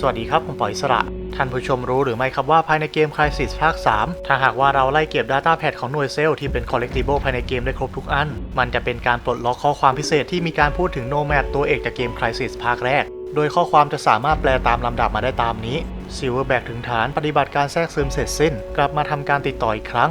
สวัสดีครับ ผมปล่อยสระ ท่านผู้ชมรู้หรือไม่ครับว่าภายในเกม Crysis ภาค 3 ถ้าหากว่าเราไล่เก็บ Data Pad ของหน่วยเซลล์ที่เป็น Collectible ภายในเกมได้ครบทุกอัน มันจะเป็นการปลดล็อกข้อความพิเศษที่มีการพูดถึง Nomad ตัวเอกจากเกม Crysis ภาคแรก โดยข้อความจะสามารถแปลตามลำดับมาได้ตามนี้ Silverback ถึงฐานปฏิบัติการแทรกซึมเสร็จสิ้น กลับมาทำการติดต่ออีกครั้ง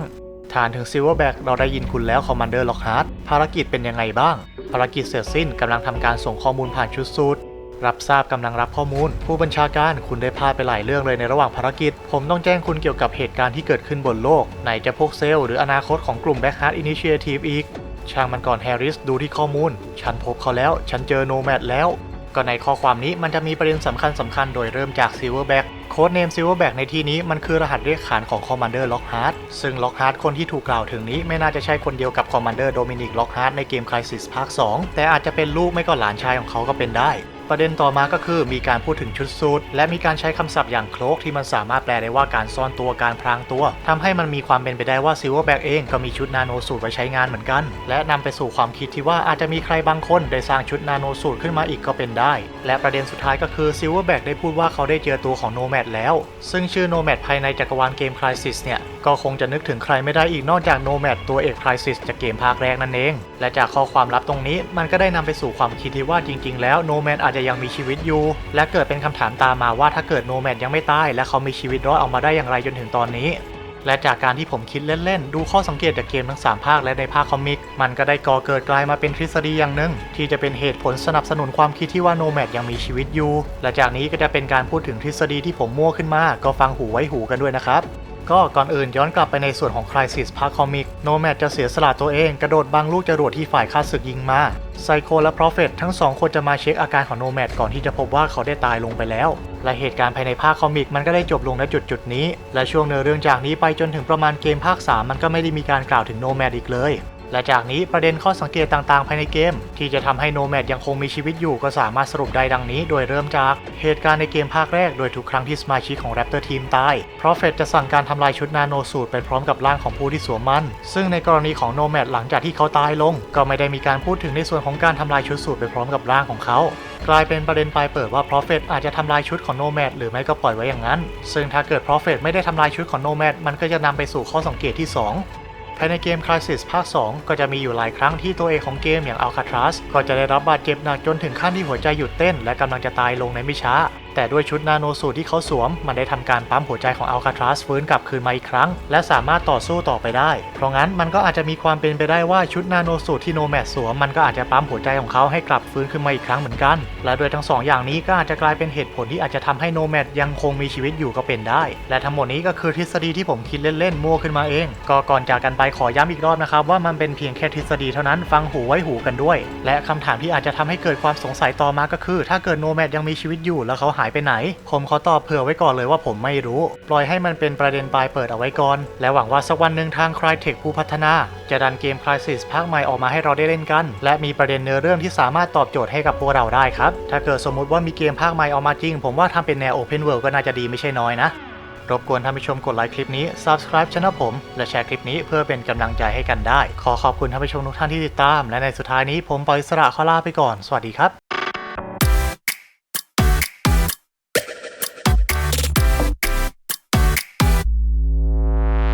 ฐานถึง Silverback เราได้ยินคุณแล้ว Commander Lockhart ภารกิจเป็นยังไงบ้าง ภารกิจเสร็จสิ้นกำลังทำการส่งข้อมูลผ่านชุดสูตร รับทราบกำลังรับข้อมูล ผู้บัญชาการคุณได้พลาดไปหลายเรื่องเลยในระหว่างภารกิจ ผมต้องแจ้งคุณเกี่ยวกับเหตุการณ์ที่เกิดขึ้นบนโลก ไหนจะพวกเซลล์หรืออนาคตของกลุ่ม Black Heart Initiative อีก ช่างมันก่อนแฮร์ริสดูที่ข้อมูล ฉันพบเขาแล้ว ฉันเจอโนแมดแล้ว ก็ในข้อความนี้มันจะมีประเด็นสำคัญสำคัญโดยเริ่มจาก Silverback โค้ดเนม Silverback ในที่นี้มันคือรหัสเรียกขานของ Commander Lockhart ซึ่ง Lockhart คนที่ถูกกล่าวถึงนี้ไม่น่าจะใช่คนเดียวกับ Commander Dominic Lockhart ในเกม Crisis ภาค 2 แต่อาจจะเป็นลูกไม่ก็หลานชายของเขาก็เป็นได้ ประเด็นต่อมาก็คือมีการพูดถึงชุดสูทและมีการใช้คำศัพท์อย่างโคลกที่มันสามารถแปลได้ว่าการซ่อนตัวการพรางตัวทำให้มันมีความเป็นไปได้ว่าซิลเวอร์แบ็กเองก็มีชุดนาโนสูตรไว้ใช้งานเหมือนกัน และนำไปสู่ความคิดที่ว่าอาจจะมีใครบางคนได้สร้างชุดนาโนสูตรขึ้นมาอีกก็เป็นได้ และประเด็นสุดท้ายก็คือซิลเวอร์แบ็กได้พูดว่าเขาได้เจอตัวของโนแมดแล้ว ซึ่งชื่อโนแมดภายในจักรวาลเกม Crisis เนี่ยก็คงจะนึกถึงใครไม่ได้อีกนอกจากโนแมดตัวเอก Crisis จากเกมภาคแรกนั่นเอง และจากข้อความลับตรงนี้มันก็ได้นำไปสู่ความคิดที่ว่าจริง ๆ แล้วโนแมดอาจจะยังมีชีวิตอยู่ และเกิดเป็นคำถามตามมาว่าถ้าเกิดโนแมดยังไม่ตาย และเขามีชีวิตรอดออกมาได้อย่างไรจนถึงตอนนี้ และจากการที่ผมคิดเล่น ๆ ดูข้อสังเกตจากเกมทั้ง 3 ภาคและในภาคคอมิก มันก็ได้ก่อเกิดกลายมาเป็นทฤษฎีอย่างหนึ่ง ที่จะเป็นเหตุผลสนับสนุนความคิดที่ว่าโนแมดยังมีชีวิตอยู่ และจากนี้ก็จะเป็นการพูดถึงทฤษฎีที่ผมมั่วขึ้นมา ก็ฟังหูไว้หูกันด้วยนะครับ ก็ก่อนอื่นย้อนกลับไปในส่วนของ Crisis ภาคคอมิกโนแมดจะเสียสละตัวเองกระโดดบางลูกจรวดที่ฝ่ายข้าศึกยิงมาไซโคและพรอฟเฟตทั้งสองคนจะมาเช็คอาการของโนแมดก่อนที่จะพบว่าเขาได้ตายลงไปแล้ว และเหตุการณ์ภายในภาคคอมิกมันก็ได้จบลงณจุดจุดนี้ และช่วงเนื้อเรื่องจากนี้ไปจนถึงประมาณเกมภาค 3 มันก็ไม่ได้มีการกล่าวถึงโนแมดอีกเลย และจากนี้ประเด็นข้อสังเกตต่างๆ ภายในเกม ที่จะทำให้โนแมดยังคงมีชีวิตอยู่ก็สามารถสรุปได้ดังนี้ โดยเริ่มจากเหตุการณ์ในเกมภาคแรกโดยทุกครั้งที่สมาชิกของ Raptor Team ตาย Prophet จะสั่งการทำลายชุดนาโนสูตรไปพร้อมกับร่างของผู้ที่สวมมัน ซึ่งในกรณีของโนแมดหลังจากที่เขาตายลง ก็ไม่ได้มีการพูดถึงในส่วนของการทำลายชุดสูตรไปพร้อมกับร่างของเขากลายเป็นประเด็นปลายเปิดว่า Prophet อาจจะทำลายชุดของโนแมดหรือไม่ก็ปล่อยไว้อย่างนั้น ซึ่งถ้าเกิด Prophet ไม่ได้ทำลายชุดของโนแมดมันก็จะนำไปสู่ข้อสังเกตที่สอง ภายในเกม Crisis ภาค 2 ก็จะมีอยู่หลายครั้งที่ตัวเอกของเกมอย่าง Alcatraz ก็จะได้รับบาดเจ็บหนักจนถึงขั้นที่หัวใจหยุดเต้นและกำลังจะตายลงในไม่ช้า แต่ด้วยชุดนาโนสูตรที่เขาสวม มันได้ทำการปั๊มหัวใจของ Alcatraz ฟื้นกลับคืนมาอีกครั้ง และสามารถต่อสู้ต่อไปได้ เพราะงั้นมันก็อาจจะมีความเป็นไปได้ว่าชุดนาโนสูตรที่โนแมดสวมมันก็อาจจะปั๊มหัวใจของเขาให้กลับฟื้นขึ้นมาอีกครั้งเหมือนกัน และโดยทั้งสองอย่างนี้ก็อาจจะกลายเป็นเหตุผลที่อาจจะทำให้โนแมดยังคงมีชีวิตอยู่ก็เป็นได้ และทั้งหมดนี้ก็คือทฤษฎีที่ผมคิดเล่นๆมั่วขึ้นมาเอง ก็ก่อนจากกันไปขอย้ำอีกรอบนะครับว่ามันเป็นเพียงแค่ทฤษฎีเท่านั้นฟังหูไว้หูกันด้วย และคำถามที่อาจจะทำให้เกิดความสงสัยต่อมาก็คือ ถ้าเกิดโนแมดยังมีชีวิตอยู่แล้วเขาหายไปไหน ผมขอตอบเผื่อไว้ก่อนเลยว่าผมไม่รู้ ปล่อยให้มันเป็นประเด็นปลายเปิดเอาไว้ก่อน และหวังว่าสักวันหนึ่งทาง Crytek ผู้พัฒนา จะดันเกม Crisis ภาคใหม่ออกมาให้เราได้เล่นกัน และมีประเด็นเนื้อเรื่องที่สามารถตอบโจทย์ให้กับพวกเราได้ครับ ถ้าเกิดสมมุติว่ามีเกมภาคใหม่ออกมาจริง ผมว่าทำเป็นแนว Open World ก็น่าจะดีไม่ใช่น้อยนะรบกวนท่านผู้ชมกดไลค์คลิปนี้ subscribe ช่องผม และแชร์คลิปนี้เพื่อเป็นกำลังใจให้กันได้ ขอขอบคุณท่านผู้ชมทุกท่านที่ติดตาม และในสุดท้ายนี้ผมปอยสระขอลาไปก่อน สวัสดีครับ